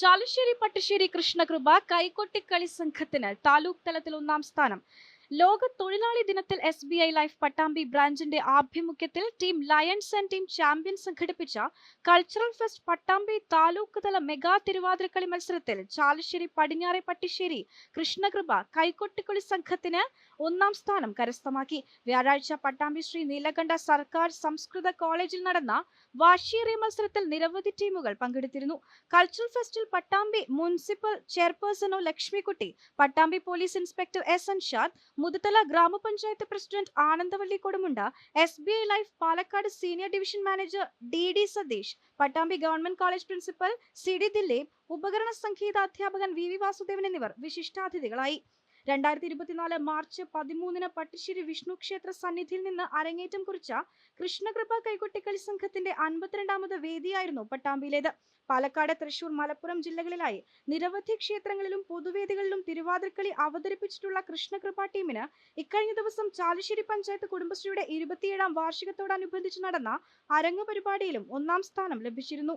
ചാലുശ്ശേരി പട്ടുശ്ശേരി കൃഷ്ണകൃപ കൈകൊട്ടിക്കളി സംഘത്തിന് താലൂക്ക് തലത്തിൽ ഒന്നാം സ്ഥാനം. ലോക തൊഴിലാളി ദിനത്തിൽ S B I life Pattambi ബ്രാഞ്ചിന്റെ ആഭിമുഖ്യത്തിൽ team lions and team champion സംഘടിപ്പിച്ച കൾച്ചറൽ ഫെസ്റ്റ് പട്ടാമ്പി താലൂക്ക് തല മെഗാ തിരുവാതിരക്കളി മത്സരത്തിൽ ചാലശ്ശേരി പടിഞ്ഞാറെ പട്ടിശ്ശേരി കൃഷ്ണകൃപ കൈകൊട്ടിക്കളി സംഘത്തിന് ഒന്നാം സ്ഥാനം കരസ്ഥമാക്കി. വ്യാഴാഴ്ച പട്ടാമ്പി ശ്രീ നീലകണ്ഠ സർക്കാർ സംസ്കൃത കോളേജിൽ നടന്ന വാശിയേറിയ മത്സരത്തിൽ നിരവധി ടീമുകൾ പങ്കെടുത്തിരുന്നു. Cultural ഫെസ്റ്റിൽ Pattambi municipal chairperson O Lakshmikutty Pattambi police inspector S N Anshad Muthuthala grama panchayat president Anandavalli Kodumunda S B I life Palakkad senior division manager D D Satheesh Pattambi government college principal C D Dileep ഉപകരണ സംഗീത അധ്യാപകൻ V V Vasudevan എന്നിവർ വിശിഷ്ടാതിഥികളായി. രണ്ടായിരത്തി ഇരുപത്തിനാല് March പതിമൂന്നിന് പട്ടിശ്ശേരി വിഷ്ണു ക്ഷേത്ര സന്നിധിയിൽ നിന്ന് അരങ്ങേറ്റം കുറിച്ച കൃഷ്ണകൃപ കൈകൊട്ടിക്കളി സംഘത്തിന്റെ അൻപത്തിരണ്ടാമത് വേദിയായിരുന്നു പട്ടാമ്പിയിലേത്. പാലക്കാട് തൃശൂർ മലപ്പുറം ജില്ലകളിലായി നിരവധി ക്ഷേത്രങ്ങളിലും പൊതുവേദികളിലും തിരുവാതിരക്കളി അവതരിപ്പിച്ചിട്ടുള്ള കൃഷ്ണകൃപ ടീമിന് ഇക്കഴിഞ്ഞ ദിവസം ചാലുശ്ശേരി പഞ്ചായത്ത് കുടുംബശ്രീയുടെ ഇരുപത്തിയേഴാം വാർഷികത്തോടനുബന്ധിച്ച് നടന്ന അരങ്ങ് പരിപാടിയിലും ഒന്നാം സ്ഥാനം ലഭിച്ചിരുന്നു.